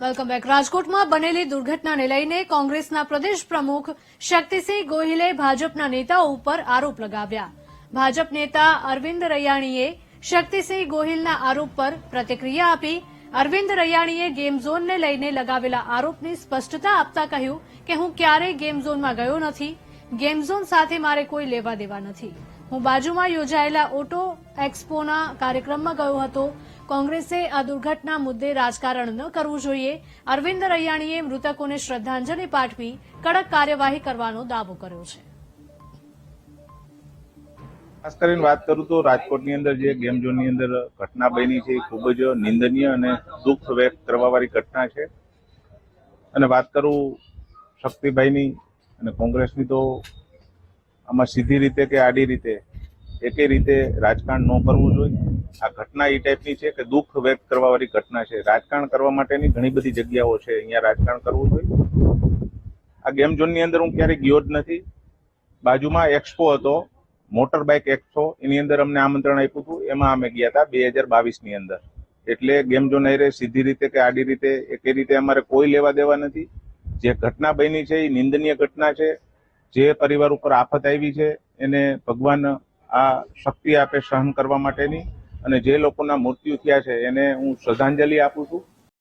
Welcome back રાજકોટમાં બનેલી દુર્ઘટનાને લઈને કોંગ્રેસના પ્રદેશ પ્રમુખ શક્તિસિંહ ગોહિલે ભાજપના નેતાઓ ઉપર આરોપ લગાવ્યા. ભાજપ નેતા અરવિંદ રૈયાણીએ શક્તિસિંહ ગોહિલના આરોપ પર પ્રતિક્રિયા આપી. અરવિંદ રૈયાણીએ ગેમ ઝોનને લઈને લગાવેલા આરોપની સ્પષ્ટતા આપતા કહ્યું કે હું ક્યારેય ગેમ ઝોનમાં ગયો નથી. ગેમ સાથે મારે કોઈ લેવા દેવા નથી. હું બાજુમાં યોજાયેલા ઓટો એક્સપોના કાર્યક્રમમાં ગયો હતો. કોંગ્રેસે આ દુર્ઘટના મુદ્દે રાજકારણ ન કરવું જોઈએ. અરવિંદ રૈયાણીએ મૃતકોને શ્રદ્ધાંજલિ પાઠવી કડક કાર્યવાહી કરવાનો દાવો કર્યો છે. ખાસ કરીને વાત કરું તો રાજકોટની અંદર જે ગેમ ઝોનની અંદર ઘટના બની છે ખૂબ જ નિંદનીય અને દુઃખ વ્યક્ત કરવા વાળી ઘટના છે. અને વાત કરું શક્તિભાઈની અને કોંગ્રેસની તો આમાં સીધી રીતે કે આડી રીતે એકે રીતે રાજકારણ ન કરવું જોઈએ. આ ઘટના એ ટાઈપની છે કે દુઃખ વ્યક્ત કરવાવાળી ઘટના છે. રાજકારણ કરવા માટેની ઘણી બધી જગ્યાઓ છે અહીંયા રાજકારણ કરવું જોઈએ. આ ગેમ ઝોનની અંદર હું ક્યારેય ગયો જ નથી. બાજુમાં એક્સપો હતો મોટર બાઇક એક્સપો, એની અંદર અમને આમંત્રણ આપ્યું હતું. એમાં અમે ગયા હતા બે હજાર બાવીસની અંદર. એટલે ગેમ ઝોન સીધી રીતે કે આડી રીતે એકે રીતે અમારે કોઈ લેવા દેવા નથી. જે ઘટના બની છે, એ નિંદનીય ઘટના છે. જે પરિવાર ઉપર આફત આવી છે, એને ભગવાન આ શક્તિ આપે સહન કરવા માટેની અને જે લોકોના મૃત્યુ થયા છે, એને હું શ્રદ્ધાંજલિ આપું છું.